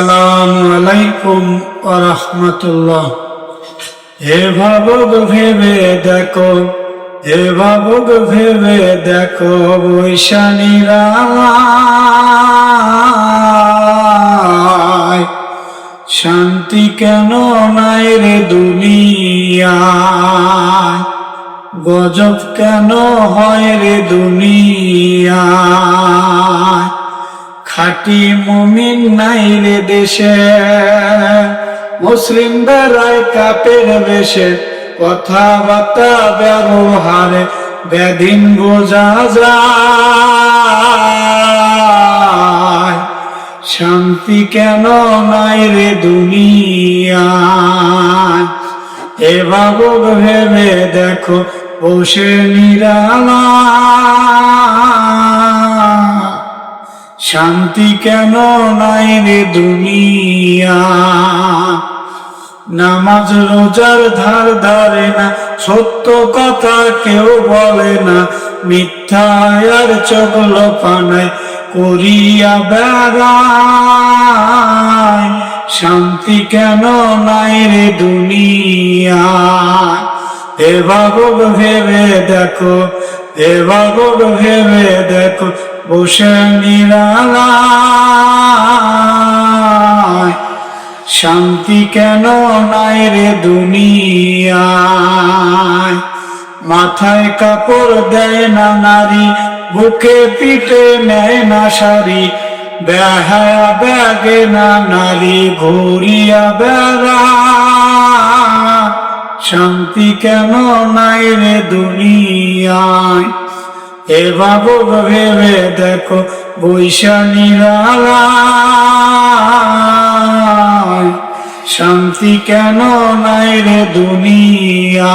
আসসালামু আলাইকুম রহমতুল্লাহ। হে ভাবুক ভেবে দেখো হে ভাবুক ভেবে দেখো বৈশানীরা শান্তি কেন নাই রে দুনিয়ায়? গজব কেন হয় রে দুনিয়ায়? খাটি মুমিন নাই রে দেশে। মুসলিম বেড়ায় কাপের বেশে, কথাবার্তা ব্যবহারে বেদিন বোঝা যায়। শান্তি কেন নাই রে দুনিয়ায়? এ বাবুক ভেবে দেখো বসে নিরালা শান্তি কেন নাই রে দুনিয়া? নামাজ রোজার ধার ধারে না, সত্য কথা কেউ বলে না। মিথ্যা আর চগল পানায় করিয়া বেড়ায়। শান্তি কেন নাই রে দুনিয়া? এ বাবুক ভেবে দেখো এ বাবুক ভেবে দেখো বসে শান্তি কেন নাই রে দুনিয়ায়? মাথায় কাপড় দেয় না নারী, বুকে পিঠে নেয় না শাড়ি। বেহায়া ব্যাগে না নারী, ঘুরিয়া বেড়া। শান্তি কেন নাই রে দুনিয়ায়? এ বাবু ভেবে দেখো বৈশালীরা শান্তি কেন নাই রে দুনিয়া